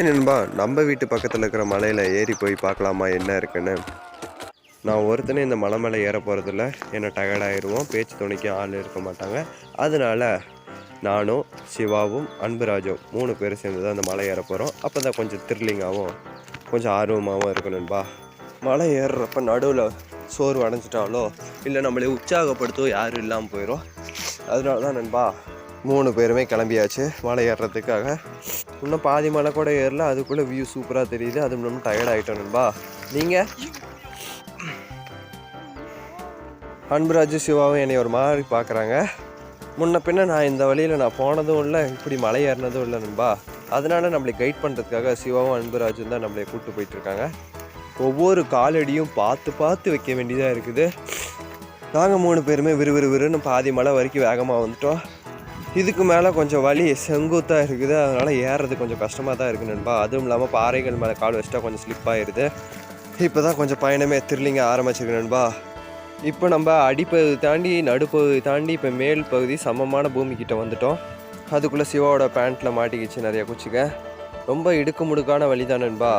Hi நண்பா நம்ம வீட்டு பக்கத்தில் இருக்கிற மலையில் ஏறி போய் பார்க்கலாமா? என்ன இருக்குன்னு? நான் ஒருத்தனே இந்த மலை மேலே ஏற போகிறதில்ல என்னை டயர்டாயிடுவோம் பேச்சு துணைக்கு ஆள் இருக்க மாட்டாங்க. அதனால நானும் சிவாவும் அன்புராஜும் மூணு பேரும் சேர்ந்து தான் அந்த மலை ஏற போகிறோம் அப்போ தான் கொஞ்சம் த்ரில்லிங்காகவும் கொஞ்சம் ஆர்வமாகவும் இருக்கும் நண்பா. மலை ஏறுறப்ப நடுவில் சோர்வு அடைஞ்சிட்டாலோ இல்லை நம்மளை உற்சாகப்படுத்தோ யாரும் இல்லாமல் போயிடும் அதனால தான் நண்பா மூணு பேருமே கிளம்பியாச்சு. மலை ஏறுறதுக்காக இன்னும் பாதி மலை கூட ஏறல. அதுக்குள்ளே வியூ சூப்பராக தெரியுது. அது இன்னும் டயர்ட் ஆகிட்டோம் நண்பா. நீங்கள் அன்புராஜு சிவாவும் என்னை ஒரு மாதிரி பார்க்குறாங்க. முன்ன பின்ன நான் இந்த வழியில் நான் போனதும் இல்லை. இப்படி மலை ஏறினதும் இல்லை நண்பா. அதனால நம்மளை கைட் பண்ணுறதுக்காக சிவாவும் அன்புராஜும் தான் நம்மளை கூப்பிட்டு போயிட்டுருக்காங்க. ஒவ்வொரு காலடியும் பார்த்து பார்த்து வைக்க வேண்டியதாக இருக்குது. நாங்கள் மூணு பேருமே விறுவிறு விறுன்னு பாதி மலை வரைக்கும் வேகமாக வந்துட்டோம். இதுக்கு மேலே கொஞ்சம் வலி செங்குத்தாக இருக்குது. அதனால் ஏறுறது கொஞ்சம் கஷ்டமாக தான் இருக்குது நண்பா. அதுவும் இல்லாமல் பாறைகள் மேலே கால் வச்சிட்டா கொஞ்சம் ஸ்லிப் ஆயிடுது இப்போ தான் கொஞ்சம் பயணமே த்ரில்லிங்க ஆரம்பிச்சிருக்கு நண்பா. இப்போ நம்ம அடிப்பகுதி தாண்டி நடுப்பகுதி தாண்டி இப்போ மேல் பகுதி சமமான பூமிக்கிட்ட வந்துட்டோம். அதுக்குள்ளே சிவாவோட பேண்ட்டில் மாட்டிக்கிச்சு நிறைய குச்சிக்க ரொம்ப இடுக்கு முடுக்கான வழி தான் நண்பா.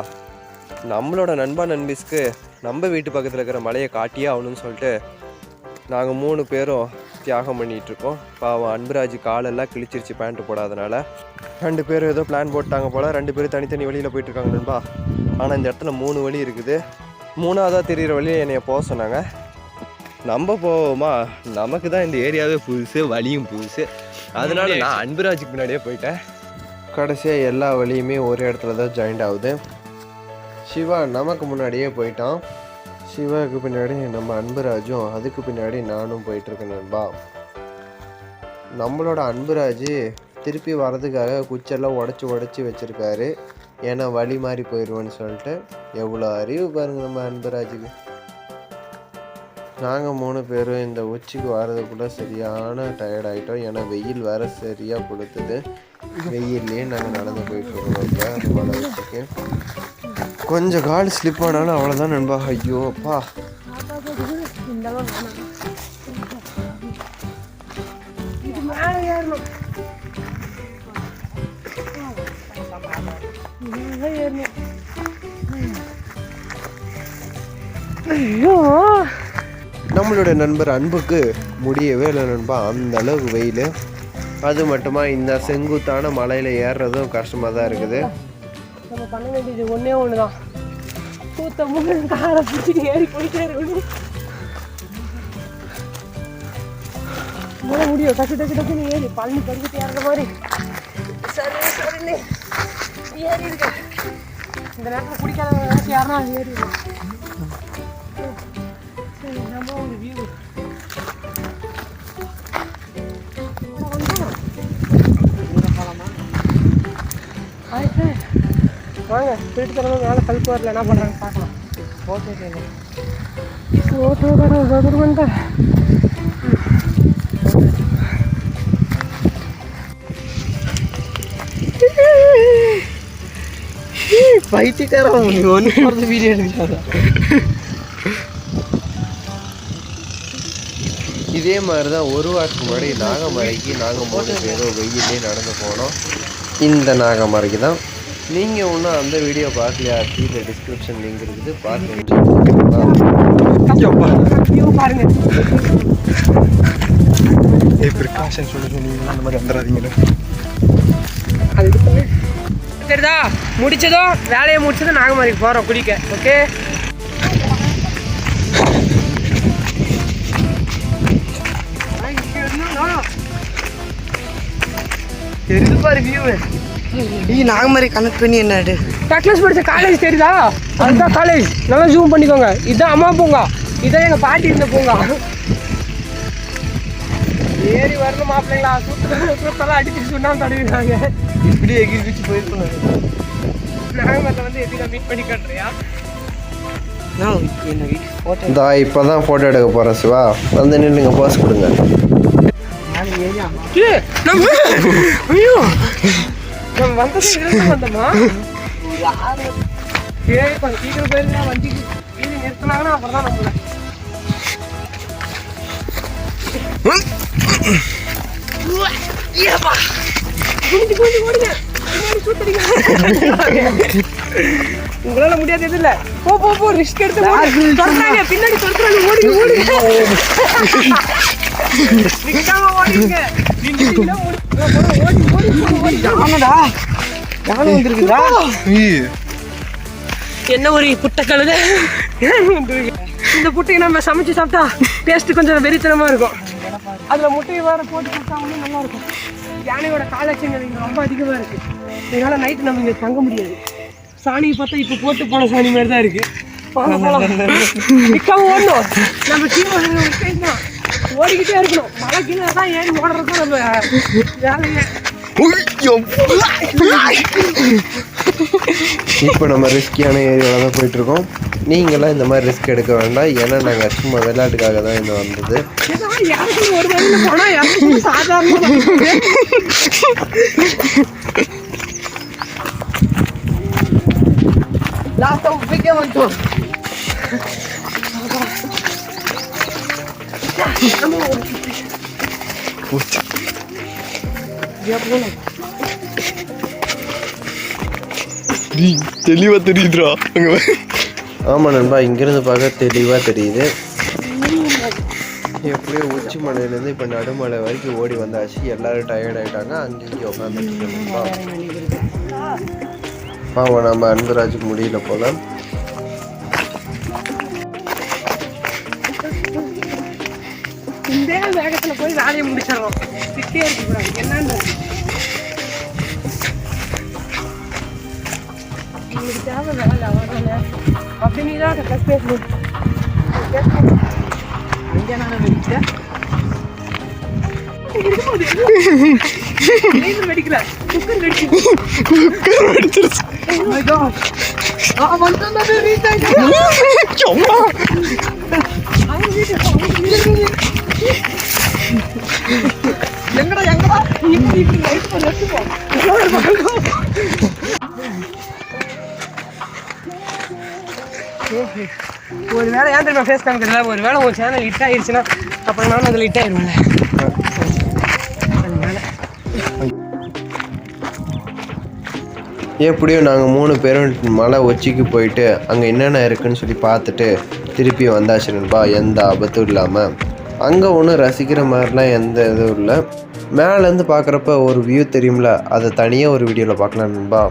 நம்மளோட நண்பா நண்பிஸ்க்கு நம்ம வீட்டு பக்கத்தில் இருக்கிற மலையை காட்டியே ஆகணும்னு சொல்லிட்டு நாங்கள் மூணு பேரும் தியாகம் பண்ணிட்டு இருக்கோம் பாவம் அன்புராஜ் காலெல்லாம் கிழிச்சிருச்சு பேண்ட்டு போடாதனால. ரெண்டு பேரும் ஏதோ பிளான் போட்டாங்க போல் ரெண்டு பேரும் தனித்தனி வழியில் போயிட்டு இருக்காங்க நண்பா. ஆனால் இந்த இடத்துல மூணு வழி இருக்குது. மூணாவதாக தெரிகிற வழியை என்னைய போக சொன்னாங்க. நம்ம போவோமா? நமக்கு தான் இந்த ஏரியாவே புதுசு வழியும் புதுசு. அதனால நான் அன்புராஜுக்கு பின்னாடியே போயிட்டேன். கடைசியாக எல்லா வழியுமே ஒரே இடத்துல தான் ஜாயிண்ட் ஆகுது. சிவா நமக்கு முன்னாடியே போயிட்டான். சிவாவுக்கு பின்னாடி நம்ம அன்புராஜும் அதுக்கு பின்னாடி நானும் போயிட்டுருக்கேன் நண்பா. நம்மளோட அன்புராஜ் திருப்பி வர்றதுக்காக குச்செல்லாம் உடச்சி உடச்சி வச்சுருக்காரு. ஏன்னா வழி மாறி போயிடுவோன்னு சொல்லிட்டு எவ்வளோ அறிவு பாருங்கள் நம்ம அன்புராஜுக்கு. நாங்கள் மூணு பேரும் இந்த உச்சிக்கு வர்றதுக்குள்ளே சரியான டயர்டாகிட்டோம் ஏன்னா வெயில் வேறு சரியாக கொடுத்துது வெயில்லையே நாங்கள் நடந்து போயிட்டுருக்கோம் அந்த மலை கொஞ்சம் கால் ஸ்லிப் ஆனாலும் அவ்வளோதான் நண்பா. ஐயோ அப்பா. ஐயோ நம்மளுடைய நண்பர் அன்புக்கு முடியவே இல்லை நண்பா. அந்த அளவுக்கு வெயில். அது மட்டுமா? இந்த செங்குத்தான மலையில் ஏறுறதும் கஷ்டமாக தான் இருக்குது. நம்ம பண்ண வேண்டியது ஒன்றே ஒன்று தான் பூத்த மூணு காரை பிடிச்சி ஏறி போயிட்டே இருக்கணும். மூணு முடியும் டக்கு டக்கு டக்குன்னு ஏறி பழனி படிக்கிட்டு ஏறுற மாதிரி. சரி சரி. ஏறி இருக்கு. இந்த நேரத்தில் பிடிக்காத நினச்சி யாருன்னா ஏறி இருக்கு. சரி நம்ம ஒரு வியூ வாங்க திருட்டு தரமா மேலே கழுப்பு வரல என்ன பண்ணுறாங்க பார்க்கலாம். ஓகே ஓகே கவர்மெண்ட் பைத்தியக்காரன் ஒன்று போகிறது வீடியோ எடுக்காத இதே மாதிரி தான் ஒரு வாரத்துக்கு முன்னாடி நாகமலைக்கு நாங்கள் மூணு பேரும் வெயிலே நடந்து போனோம். இந்த நாகமலைக்கு தான் நீங்கள் ஒன்றும் அந்த வீடியோ பார்க்கலையா? கீழே டிஸ்கிரிப்ஷன் லிங்க் இருக்குது. பாருங்க. ப்ரிகாஷன் சொல்லி சொன்னீங்கன்னா அந்த மாதிரி வந்துடாதீங்களே. தெரியுதா முடிச்சதும் வேலையை முடிச்சதும் நாகமாரிக்கு போகிறோம் குளிக்க. ஓகே தெரியுது பாரு வியூ நீ நாகமரி கனெக்ட் பண்ணி என்னடு டக்ளஸ் படிச்ச காலேஜ் தெரியுதா? அதுதான் காலேஜ் நல்லா ஜூம் பண்ணிக்கோங்க. இதுதான் அம்மா பூங்கா. இதான் எங்க பாட்டி இருந்த பூங்கா. ஏறி வரணும் மாப்பிள்ளைங்களா. சுத்தலாம் அடிச்சு சுண்ணாம தடவிடுறாங்க. இப்படி எகிரி பிச்சு போயிருக்கணும் நாகமரில் வந்து எதுக்கு மீட் பண்ணி காட்டுறியா? இந்த இப்போ தான் ஃபோட்டோ எடுக்க போகிறேன் சிவா. வந்து நின்றுங்க போஸ் கொடுங்க. நம்ம ஐயோ. நம்ம வந்தது இருந்து வந்தோமா ஏய் கொஞ்சம் சீக்கிரம் போயிருந்தா வண்டிக்கு நிறுத்தினாங்கன்னா அப்புறம் தான் நம்மள ஓடுங்க சுத்தடிங்க உங்களால முடியாது இல்ல. போ போ போ ரிஸ்க் எடுத்து ஓடு. துரத்துறாங்க பின்னாடி துரத்துறாங்க ஓடுங்க ஓடுங்க நிக்காம ஓடுங்க நின்னுட்டீங்கன்னா ஓடி ஓடி ஓடி ஓடி. யானடா யானை வந்துருக்குதா என்ன ஒரு புட்டை கழுத இந்த புட்டையை நம்ம சமைச்சு சாப்பிட்டா டேஸ்ட் கொஞ்சம் வெறித்தனமா இருக்கும். அதுல முட்டையை வேற போட்டு சாப்பிட்டா இன்னும் நல்லா இருக்கும். யானையோட காலட்சங்கள் இங்க ரொம்ப அதிகமா இருக்கு. இதனால நைட்டு நம்ம இங்க தங்க முடியாது. சாணியை பார்த்தா இப்போ போட்டு போன சாணி மாதிரி தான் இருக்கு போலாம், போலாம். நிக்காம ஓடணும் நம்ம டீம் தான். ஓடிக்கிட்டே இருக்கணும். மழை கீழே தான் ஏறி ஓடுறது நம்ம வேலையே. இப்போ நம்ம ரிஸ்கியான ஏரியாவில் தான் போயிட்டுருக்கோம். நீங்களாம் இந்த மாதிரி ரிஸ்க் எடுக்க வேண்டாம். ஏன்னா நாங்கள் சும்மா விளையாட்டுக்காக தான் இந்த வந்தது. ஏதாவது யாருக்கும் ஒரு வழியில போனா யாருக்கும் சாதாரண லாஸ்ட் உப்பிக்கே வந்துட்டோம். தெளிவா தெரியுதுடா அங்க நண்பா இங்கேருந்து பார்க்க தெளிவாக தெரியுது. எப்படியோ உச்சி மலையிலேருந்து இப்போ நடுமலை வரைக்கும் ஓடி வந்தாச்சு. எல்லாரும் டயர்ட் ஆகிட்டாங்க அங்கேயும் உட்காந்துட்டு இருக்கோம்பா பாவம் நம்ம அன்புராஜுக்கு முடியல போல இந்த வேகத்துல போய் வேலையை முடிச்சிடறோம். திட்டே இருக்க கூடாது என்னன்னு உங்களுக்கு தேவை வேலை வரல அப்படி நீ தான் கஷ்ட பேசணும் எங்க நானே வெடிச்சேன் வெடிக்கல குக்கர் வெடிச்சு ஆ வந்து எங்கடா எங்கடா இப்படி இப்படி லைட் பண்ணி ஒரு வேளை ஏன் தெரியுமா ஃபேஸ் காமிக்கிறதுல? ஒரு வேளை ஒரு சேனல் ஹிட் ஆயிடுச்சுன்னா அப்புறம் நானும் அதில் ஹிட் ஆயிடுவேன்ல எப்படியும் நாங்கள் மூணு பேரும் மலை உச்சிக்கு போயிட்டு அங்கே என்னென்ன இருக்குன்னு சொல்லி பார்த்துட்டு திருப்பி வந்தாச்சு நண்பா. எந்த ஆபத்தும் இல்லாமல் அங்கே ஒன்றும் ரசிக்கிற மாதிரிலாம் எந்த இதுவும் இல்லை. மேலேருந்து பார்க்குறப்ப ஒரு வியூ தெரியும்ல அதை தனியாக ஒரு வீடியோவில் பார்க்கலாம் நண்பா.